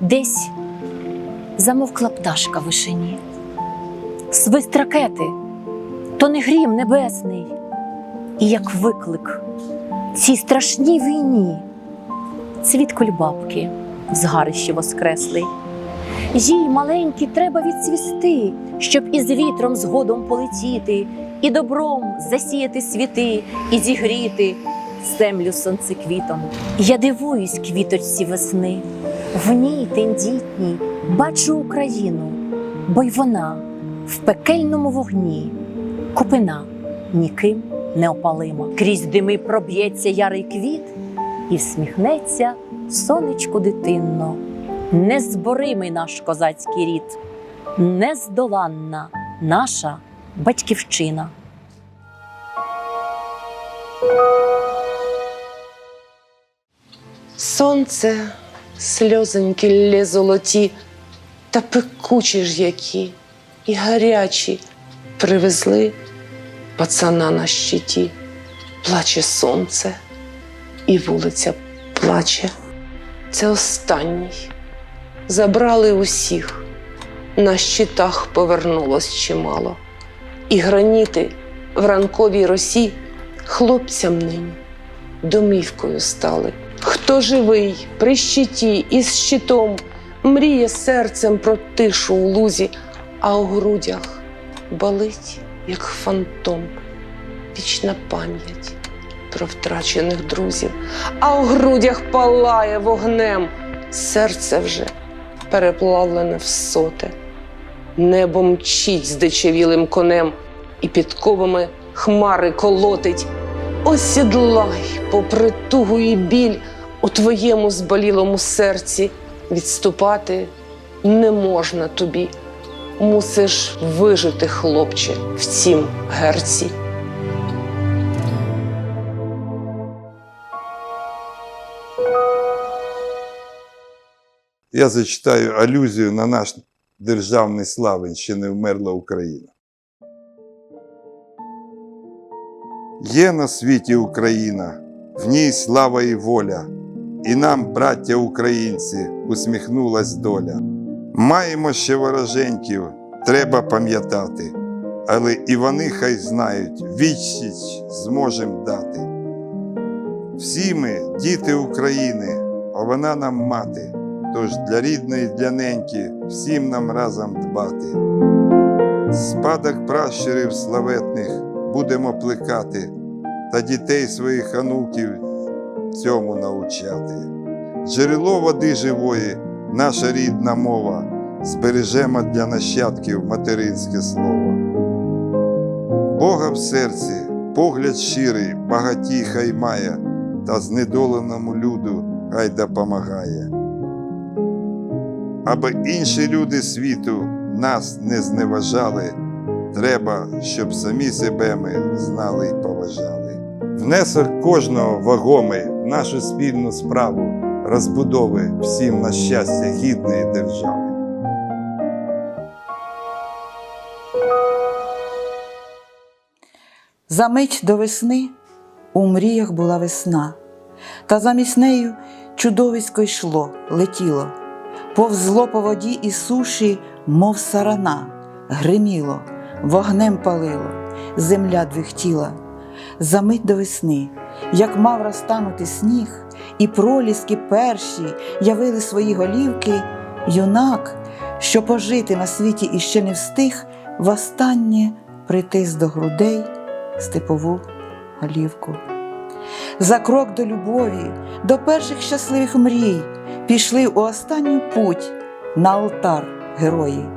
Десь замовкла пташка в вишині. Свист ракети то не грім небесний, і як виклик цій страшній війні цвіт кульбабки в згарищі воскреслий. Їй маленькій треба відцвісти, щоб із вітром згодом полетіти, і добром засіяти світи, і зігріти землю сонцеквітом. Я дивуюсь квіточці весни, в ній тендітній бачу Україну, бо й вона в пекельному вогні, купина ніким не опалима. Крізь дими проб'ється ярий квіт і всміхнеться сонечку дитинно. Незборимий наш козацький рід, нездоланна наша батьківщина. Сонце, сльозоньки лє золоті, та пекучі ж які, і гарячі привезли пацана на щиті. Плаче сонце, і вулиця плаче. Це останній. Забрали усіх. На щитах повернулось чимало. І граніти в ранковій росі хлопцям нині домівкою стали. Хто живий при щиті і з щитом, мріє серцем про тишу у лузі, а у грудях болить, як фантом, вічна пам'ять про втрачених друзів, а у грудях палає вогнем, серце вже переплавлене в соте. Небо мчить здичавілим конем і підковами хмари колотить. Осідлай, попри тугу і біль у твоєму зболілому серці відступати не можна тобі. Мусиш вижити, хлопче, в цім герці. Я зачитаю алюзію на наш державний славень, ще не вмерла Україна. Є на світі Україна, в ній слава і воля, і нам, браття українці, усміхнулась доля. Маємо ще вороженьків, треба пам'ятати, але і вони хай знають, відсіч зможем дати. Всі ми діти України, а вона нам мати. Тож для рідної, для неньки всім нам разом дбати. Спадок пращурів славетних будемо плекати, та дітей своїх онуків цьому научати. Джерело води живої, наша рідна мова, збережемо для нащадків материнське слово. Бога в серці, погляд щирий, багатій хай має, та знедоленому люду хай допомагає аби інші люди світу нас не зневажали, треба, щоб самі себе ми знали і поважали. Внесок кожного вагомий в нашу спільну справу розбудови всім на щастя гідної держави. За мить до весни у мріях була весна, та замість нею чудовисько йшло, летіло, повзло по воді і суші, мов сарана, гриміло, вогнем палило, земля двихтіла. За мить до весни, як мав розтанути сніг, і проліски перші явили свої голівки, юнак, що пожити на світі іще не встиг, востаннє притис до грудей степову голівку. За крок до любові, до перших щасливих мрій пішли у останню путь на алтар герої,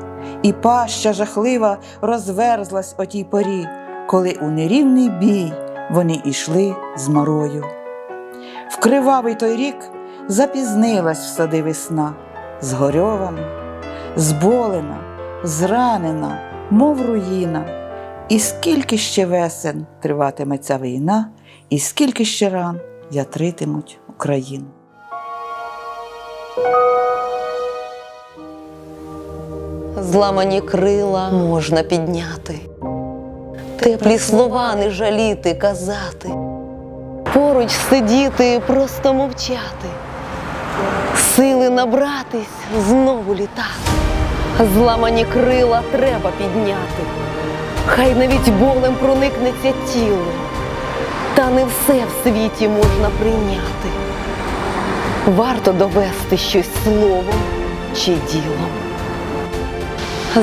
і паща жахлива розверзлась о тій порі, коли у нерівний бій вони ішли з марою. В кривавий той рік запізнилась в сади весна, згорьована, зболена, зранена, мов руїна. І скільки ще весен триватиме ця війна, і скільки ще ран ятритимуть Україну. Зламані крила можна підняти. теплі слова не жаліти, казати, поруч сидіти, просто мовчати, сили набратись, знову літати, зламані крила треба підняти, хай навіть болем проникнеться тіло, та не все в світі можна прийняти. Варто довести щось словом чи ділом.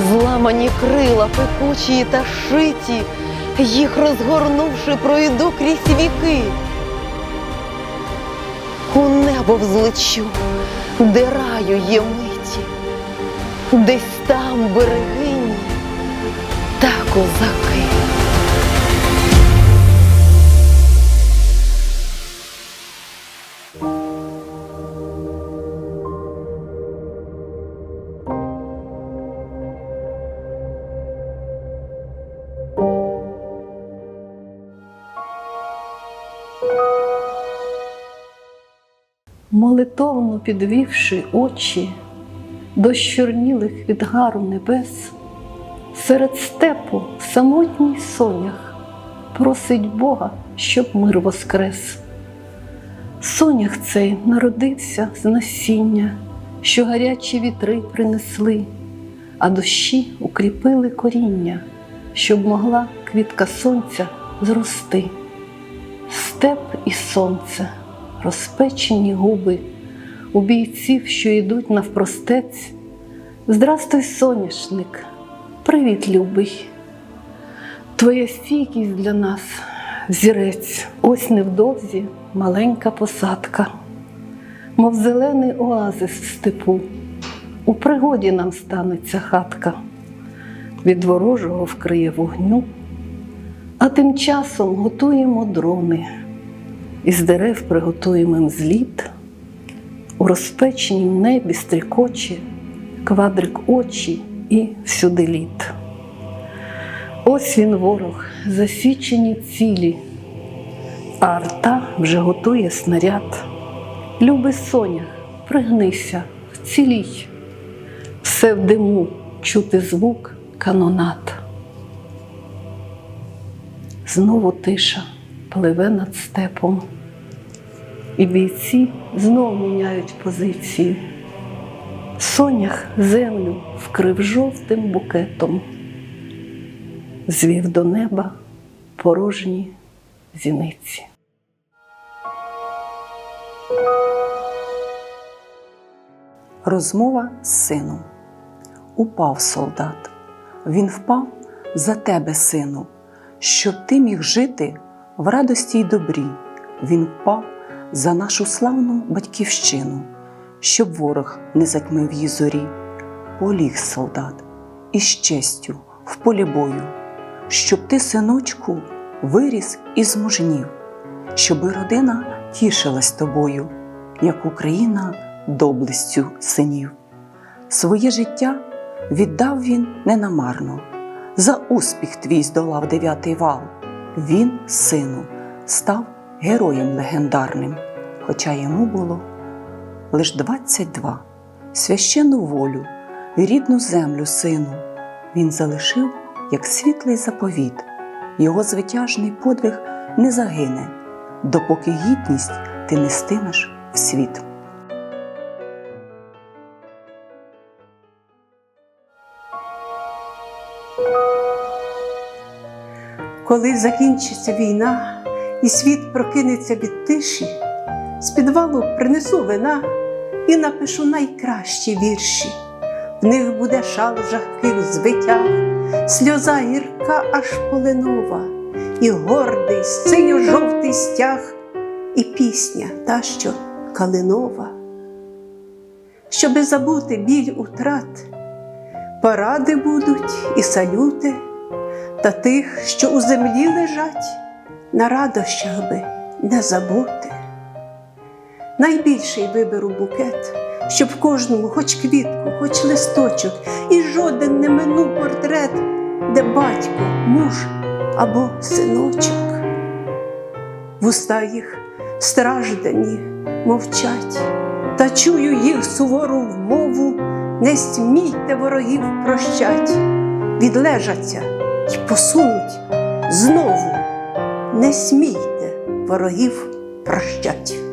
Зламані крила пекучі та шиті, їх розгорнувши, пройду крізь віки. У небо взлечу, де раю є миті, десь там берегині та козаки. Молитовно підвівши очі до щорнілих від гару небес, серед степу в самотній сонях просить Бога, щоб мир воскрес. Сонях цей народився з насіння, що гарячі вітри принесли, а дощі укріпили коріння, щоб могла квітка сонця зрости. Степ і сонце, розпечені губи у бійців, що йдуть навпростець. Здрастуй, соняшник, привіт, любий. Твоя стійкість для нас взірець. Ось невдовзі маленька посадка, мов зелений оазис в степу. У пригоді нам станеться хатка, від ворожого вкриє вогню. А тим часом готуємо дрони, із дерев приготуємо їм зліт, у розпеченім небі стрікоче, квадрик очі і всюди літ. Ось він ворог, засічені цілі, а арта вже готує снаряд. Люби сонях, пригнися, вцілій, все в диму чути звук канонат. Знову тиша пливе над степом, і бійці знов міняють позиції. Сонях землю вкрив жовтим букетом, звів до неба порожні зіниці. Розмова з сином. Упав солдат. Він впав за тебе, сину, щоб ти міг жити в радості й добрі. Він впав за нашу славну батьківщину, щоб ворог не затьмив її зорі. Поліг солдат із честю в полі бою, щоб ти, синочку, виріс і змужнів, щоби родина тішилась тобою, як Україна доблестю синів. Своє життя віддав він ненамарно. За успіх твій здолав дев'ятий вал. Він, сину, став героєм легендарним, хоча йому було лиш 22. Священну волю рідну землю сину він залишив як світлий заповіт. Його звитяжний подвиг не загине, допоки гідність ти нестимеш в світ. Коли закінчиться війна і світ прокинеться від тиші, з підвалу принесу вина і напишу найкращі вірші. В них буде шал жахких звитяг, сльоза гірка аж полинова, і гордий синьо-жовтий стяг, і пісня та, що калинова. Щоби забути біль утрат, паради будуть і салюти та тих, що у землі лежать, на радощах би не забути. Найбільший виберу букет, щоб кожному хоч квітку, хоч листочок, і жоден не минув портрет, де батько, муж або синочок. Вуста їх страждані мовчать, та чую їх сувору вмову, не смійте ворогів прощать, відлежаться й посунуть знову не смійте ворогів прощать.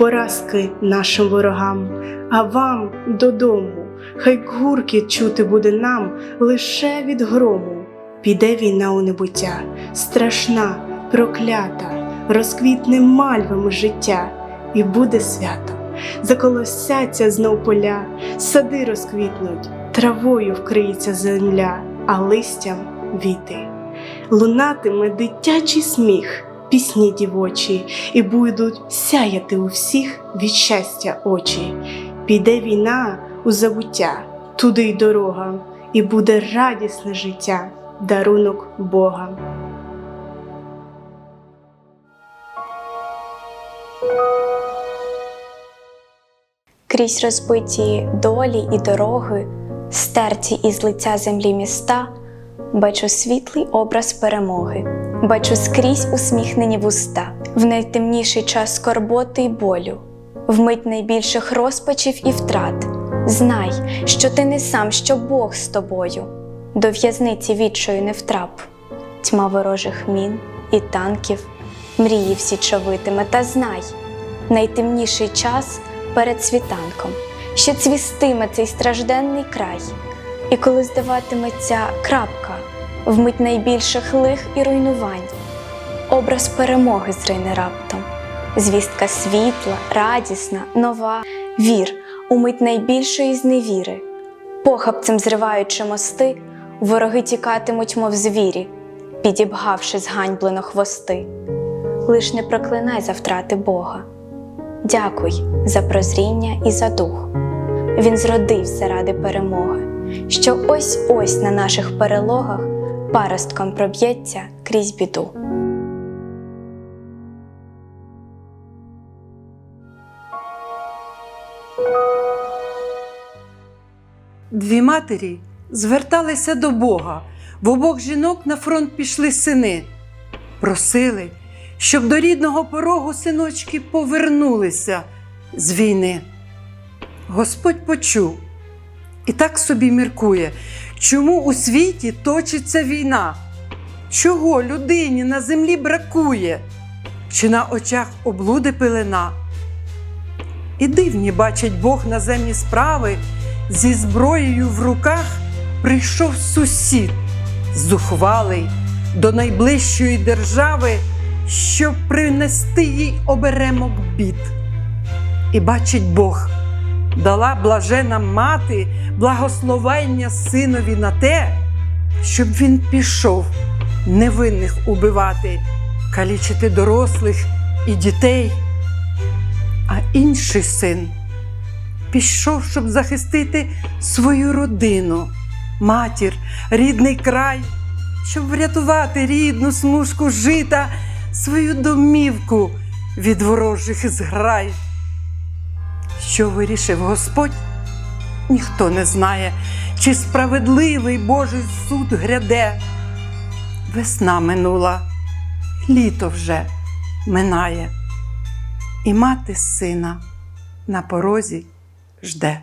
поразки нашим ворогам, а вам додому, хай гуркіт чути буде нам лише від грому. Піде війна у небуття, страшна, проклята, розквітне мальвами життя, і буде свято. Заколосяться знов поля, сади розквітнуть, травою вкриється земля, а листям віти. Лунатиме дитячий сміх, пісні дівочі, і будуть сяяти у всіх від щастя очі. Піде війна у забуття, туди й дорога, і буде радісне життя, дарунок Бога. Крізь розбиті долі і дороги, стерті із лиця землі міста, бачу світлий образ перемоги, бачу скрізь усміхнені вуста, в найтемніший час скорботи й болю, в мить найбільших розпачів і втрат. Знай, що ти не сам, що Бог з тобою, до в'язниці відчою не втрап, тьма ворожих мін і танків, мрії всі човитиме, та знай, найтемніший час перед світанком, що цвістиме цей стражденний край, і коли здаватиметься крапка в мить найбільших лих і руйнувань, образ перемоги зрине раптом, звістка світла, радісна, нова, вір у мить найбільшої зневіри, похабцем зриваючи мости, вороги тікатимуть, мов звірі, підібгавши зганьблено хвости. Лиш не проклинай за втрати Бога. Дякуй за прозріння і за дух. Він зродився ради перемоги, що ось ось на наших перелогах паростком проб'ється крізь біду. Дві матері зверталися до Бога, в обох жінок на фронт пішли сини, просили, щоб до рідного порогу синочки повернулися з війни. Господь почув і так собі міркує, чому у світі точиться війна, чого людині на землі бракує, чи на очах облуди пилина. І дивні бачить Бог наземні справи, зі зброєю в руках прийшов сусід, зухвалий до найближчої держави, щоб принести їй оберемок бід. І бачить Бог, дала блажена мати благословення синові на те, щоб він пішов невинних убивати, калічити дорослих і дітей. А інший син пішов, щоб захистити свою родину, матір, рідний край, щоб врятувати рідну смужку жита, свою домівку від ворожих зграй. Що вирішив Господь, ніхто не знає, чи справедливий Божий суд гряде. Весна минула, літо вже минає, і мати сина на порозі жде.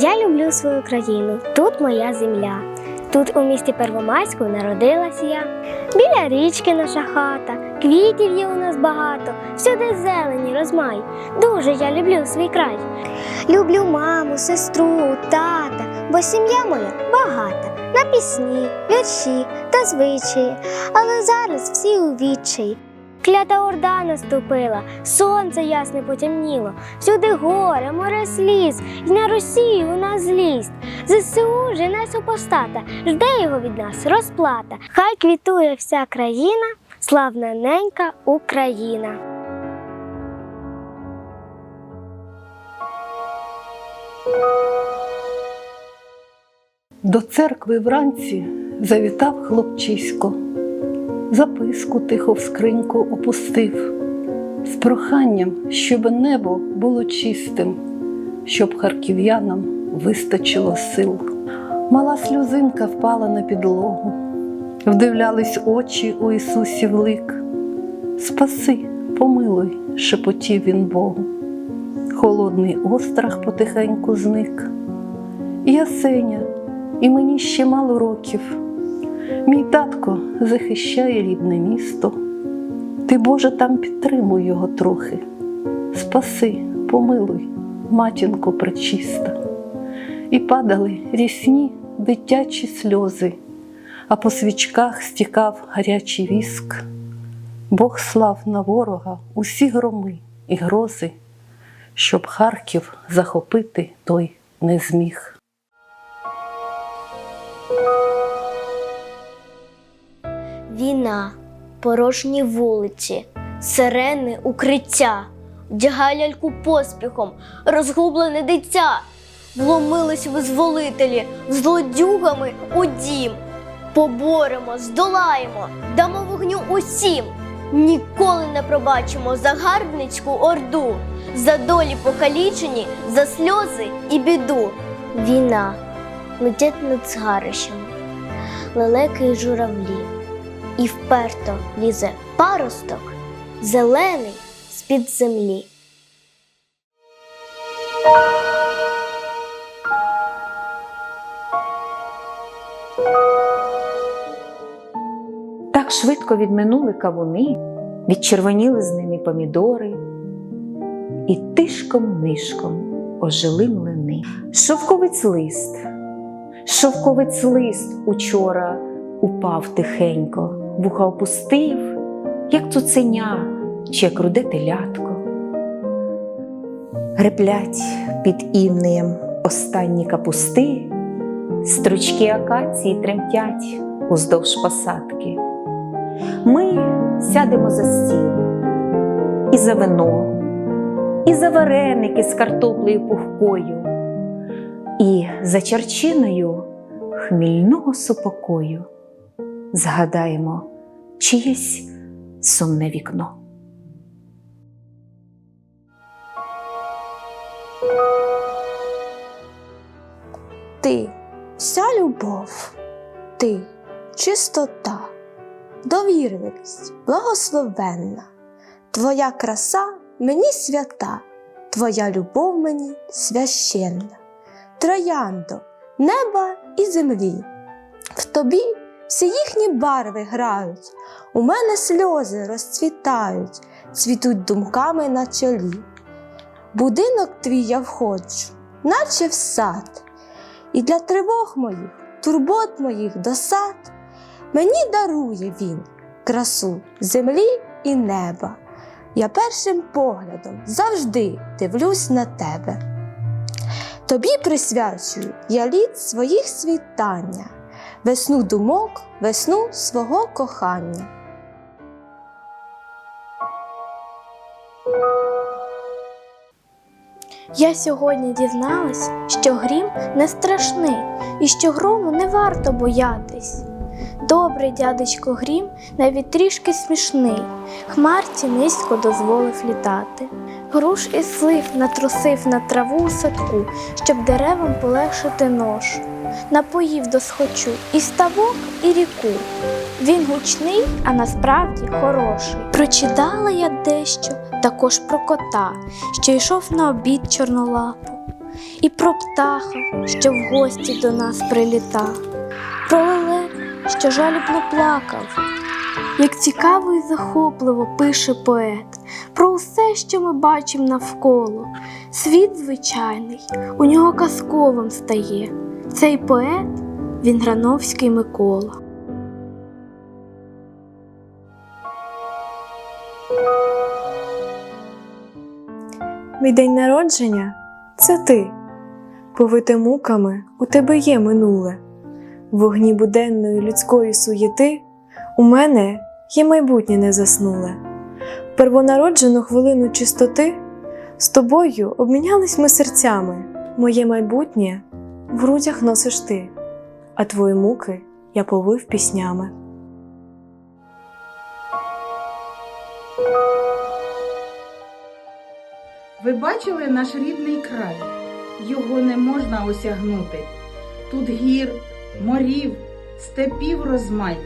Я люблю свою країну, тут моя земля. Тут у місті Первомайську народилась я. Біля річки наша хата, квітів є у нас багато, всюди зелені розмай. Дуже я люблю свій край. Люблю маму, сестру, тата, бо сім'я моя багата. На пісні, вірші та звичаї, але зараз всі у відчаї. Клята орда наступила, сонце ясне потемніло, всюди горе, море сліз, і на Росію у нас злість. ЗСУ жене супостата, жде його від нас розплата. Хай квітує вся країна, славна ненька Україна. До церкви вранці завітав хлопчисько, записку тихо в скриньку опустив, з проханням, щоб небо було чистим, щоб харків'янам вистачило сил. Мала сльозинка впала на підлогу, вдивлялись очі у Ісусів лик, Спаси, помилуй, шепотів він Богу. Холодний острах потихеньку зник. Я Сеня, і мені ще мало років. Мій татко захищає рідне місто. Ти, Боже, там підтримуй його трохи. Спаси, помилуй, матінко пречиста. І падали рісні дитячі сльози, а по свічках стікав гарячий віск. Бог слав на ворога усі громи і грози, щоб Харків захопити той не зміг. Війна, порожні вулиці, сирени, укриття, вдягай ляльку поспіхом, розгублене дитя. Вломились визволителі злодюгами у дім. Поборемо, здолаємо, дамо вогню усім. Ніколи не пробачимо загарбницьку орду, за долі покалічені, за сльози і біду. Війна летять над згарищами, лелеки й журавлі і вперто лізе паросток, зелений з-під землі. Так швидко відминули кавуни, відчервоніли з ними помідори, і тишком-нишком ожили млини. Шовковець лист, шовковець лист учора упав тихенько, вуха опустив, як цуценя чи як руде телятко. Греплять під імнеєм останні капусти, стручки акації тремтять уздовж посадки. Ми сядемо за стіл і за вино, і за вареники з картоплею пухкою, і за черчиною хмільного супокою згадаємо чиєсь сумне вікно. Ти вся любов, ти чистота, довірливість, благословенна, твоя краса мені свята, твоя любов мені священна, трояндо, неба і землі. В тобі всі їхні барви грають, у мене сльози розцвітають, цвітуть думками на чолі. Будинок твій я входжу, наче в сад, і для тривог моїх, турбот моїх досад мені дарує він красу землі і неба. Я першим поглядом завжди дивлюсь на тебе. Тобі присвячую я літ своїх світання, весну думок, весну свого кохання. Я сьогодні дізналась, що грім не страшний і що грому не варто боятись. Добрий дядечко Грім навіть трішки смішний, хмарці низько дозволив літати. Груш і слив натрусив на траву у садку, щоб деревам полегшити ношу. Напоїв досхочу і ставок, і ріку. Він гучний, а насправді хороший. Прочитала я дещо також про кота, що йшов на обід чорнолапу, і про птаха, що в гості до нас прилітав, про лелека, що жалібно плакав. Як цікаво і захопливо пише поет про усе, що ми бачимо навколо. Світ звичайний, у нього казковим стає. Цей поет він Грановський Микола. Мій день народження це ти. Повите муками у тебе є минуле. Вогні буденної людської суєти у мене є майбутнє незаснуле. В первонароджену хвилину чистоти з тобою обмінялись ми серцями. Моє майбутнє в грудях носиш ти, а твої муки я повив піснями. Ви бачили наш рідний край? Його не можна осягнути. Тут гір, морів, степів розмай.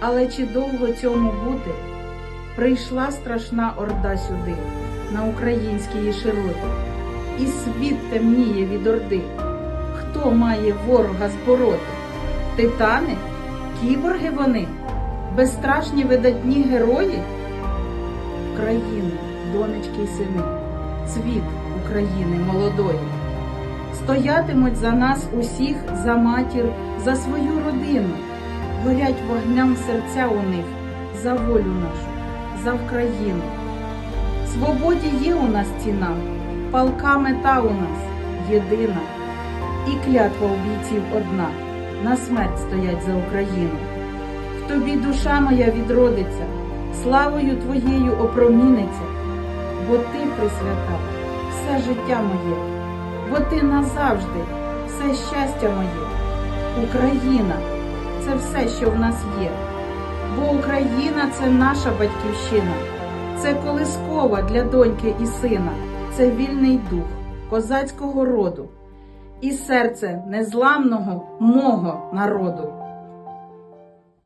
Але чи довго цьому бути? Прийшла страшна орда сюди, на українські широти, і світ темніє від орди. Хто має ворога збороти? Титани? Кіборги вони? Безстрашні видатні герої? Країни, донечки й сини, цвіт України молодої. Стоятимуть за нас усіх, за матір, за свою родину. Горять вогням серця у них за волю нашу, за Вкраїну. Свободі є у нас ціна, палка мета у нас єдина, і клятва у бійців одна на смерть стоять за Україну. В тобі душа моя відродиться, славою твоєю опроміниться, бо ти присвята все життя моє, бо ти назавжди все щастя моє. Україна це все, що в нас є. Бо Україна це наша батьківщина, це колискова для доньки і сина, це вільний дух козацького роду і серце незламного мого народу.